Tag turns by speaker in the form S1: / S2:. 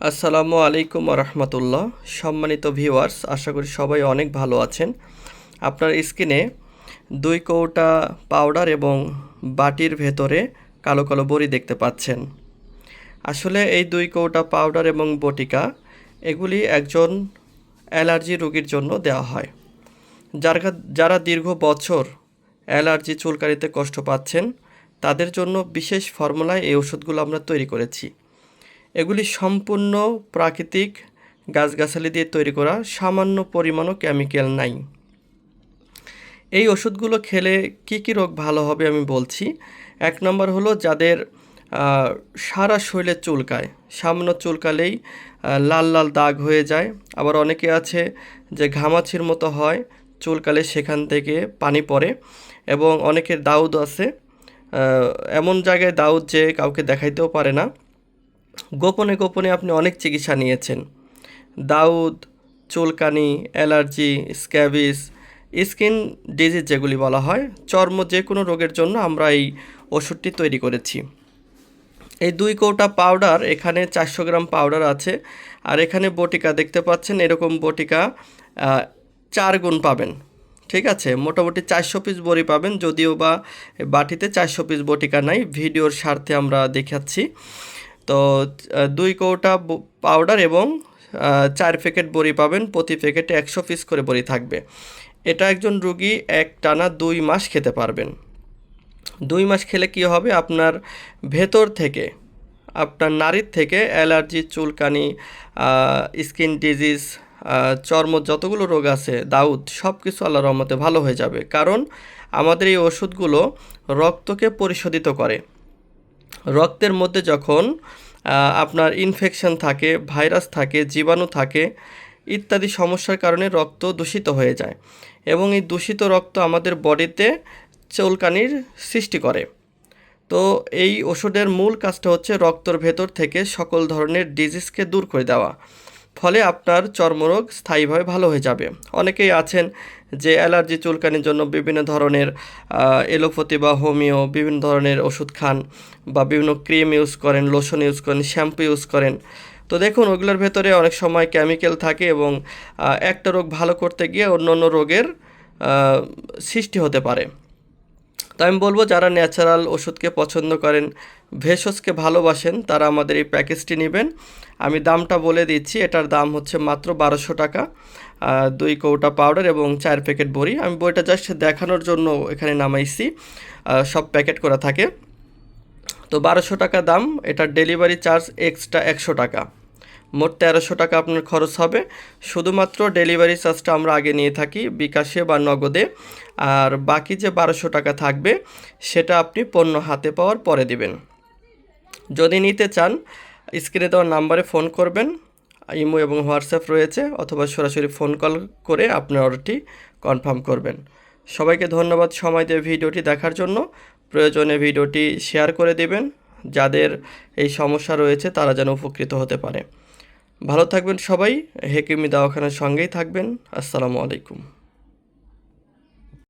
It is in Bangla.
S1: আসসালামু আলাইকুম রহমতুল্লাহ সম্মানিত ভিউয়ার্স, আশা করি সবাই অনেক ভালো আছেন। আপনার স্কিনে দুই কৌটা পাউডার এবং বাটির ভেতরে কালো কালো বড়ি দেখতে পাচ্ছেন। আসলে এই দুই কৌটা পাউডার এবং বটিকা, এগুলি একজন অ্যালার্জি রোগীর জন্য দেওয়া হয়। যার যারা দীর্ঘ বছর অ্যালার্জি চুলকারিতে কষ্ট পাচ্ছেন, তাদের জন্য বিশেষ ফর্মুলায় এই ওষুধগুলো আমরা তৈরি করেছি। এগুলি সম্পূর্ণ প্রাকৃতিক গাছগাছালি দিয়ে তৈরি করা সামান্য পরিমাণও কেমিক্যাল নাই। এই ওষুধগুলো খেলে কি কি রোগ ভালো হবে আমি বলছি। এক নম্বর হলো যাদের সারা শরীরে চুলকায়। সামান্য চুলকালেই লাল লাল দাগ হয়ে যায়। আবার অনেকে আছে যে ঘামাছির মতো হয়, চুলকালে সেখান থেকে পানি পড়ে। এবং অনেকের দাউদ আছে। এমন জায়গায় দাউদ যে কাউকে দেখাইতেও পারে না। গোপনে গোপনে আপনি অনেক চিকিৎসা নিয়েছেন। দাউদ, চুলকানি, অ্যালার্জি, স্ক্যাবিস, স্কিন ডিজিজ যেগুলি বলা হয়, চর্ম যে কোনো রোগের জন্য আমরা এই ওষুধটি তৈরি করেছি। এই দুই কৌটা পাউডার, এখানে চারশো গ্রাম পাউডার আছে, আর এখানে বটিকা দেখতে পাচ্ছেন, এরকম বটিকা চার গুণ পাবেন। ঠিক আছে? মোটামুটি চারশো পিস বড়ি পাবেন, যদিও বা বাটিতে চারশো পিস বটিকা নাই, ভিডিওর স্বার্থে আমরা দেখাচ্ছি। তো দুই কৌটা পাউডার এবং চার প্যাকেট বড়ি পাবেন। প্রতি প্যাকেটে একশো পিস করে বড়ি থাকবে। এটা একজন রুগী এক টানা দুই মাস খেতে পারবেন। দুই মাস খেলে কি হবে? আপনার ভেতর থেকে, আপনার নারীর থেকে অ্যালার্জি, চুলকানি স্কিন ডিজিজ চর্ম যতগুলো রোগ আছে, দাউদ সব কিছু আল্লাহ রহমতে ভালো হয়ে যাবে। কারণ আমাদের এই ওষুধগুলো রক্তকে পরিশোধিত করে। রক্তের মধ্যে যখন আপনার ইনফেকশন থাকে ভাইরাস থাকে, জীবাণু থাকে, ইত্যাদি সমস্যার কারণে রক্ত দূষিত হয়ে যায় এবং এই দূষিত রক্ত আমাদের বডিতে চুলকানির সৃষ্টি করে। তো এই ওষুধের মূল কাজটা হচ্ছে রক্তর ভেতর থেকে সকল ধরনের ডিজিজকে দূর করে দেওয়া। ফলে আপনার চর্মরোগ স্থায়ীভাবে ভালো হয়ে যাবে। অনেকেই আছেন যে অ্যালার্জি চুলকানির জন্য বিভিন্ন ধরনের এলোপ্যাথি বা হোমিও বিভিন্ন ধরনের ওষুধ খান বা বিভিন্ন ক্রিম ইউজ করেন, লোশন ইউজ করেন, শ্যাম্পু ইউজ করেন। তো দেখুন, ওগুলোর ভেতরে অনেক সময় কেমিক্যাল থাকে এবং একটা রোগ ভালো করতে গিয়ে অন্য অন্য রোগের সৃষ্টি হতে পারে। তো আমি বলব, যারা ন্যাচারাল ওষুধকে পছন্দ করেন, ভেষজকে ভালোবাসেন, তারা আমাদের এই প্যাকেজটি নেবেন। আমি দামটা বলে দিচ্ছি, এটার দাম হচ্ছে মাত্র বারোশো টাকা। দুই কৌটা পাউডার এবং চার প্যাকেট বড়ি। আমি বইটা জাস্ট দেখানোর জন্য এখানে নামাইছি। সব প্যাকেট করা থাকে। তো বারোশো টাকা দাম। এটার ডেলিভারি চার্জ এক্সট্রা একশো টাকা। মোট তেরোশো টাকা আপনার খরচ হবে। শুধুমাত্র ডেলিভারি চার্জটা আমরা আগে নিয়ে থাকি বিকাশে বা নগদে। আর বাকি যে বারোশো টাকা থাকবে, সেটা আপনি পণ্য হাতে পাওয়ার পরে দিবেন। যদি নিতে চান স্ক্রিনে দেওয়ার নাম্বারে ফোন করবেন। ইমো এবং হোয়াটসঅ্যাপ রয়েছে, অথবা সরাসরি ফোন কল করে আপনার অর্ডারটি কনফার্ম করবেন। সবাইকে ধন্যবাদ সময় দিয়ে ভিডিওটি দেখার জন্য। প্রয়োজনে ভিডিওটি শেয়ার করে দেবেন, যাদের এই সমস্যা রয়েছে তারা যেন উপকৃত হতে পারে। ভালো থাকবেন সবাই, হেকিমি দাওয়াখানার সঙ্গেই থাকবেন। আসসালামু আলাইকুম।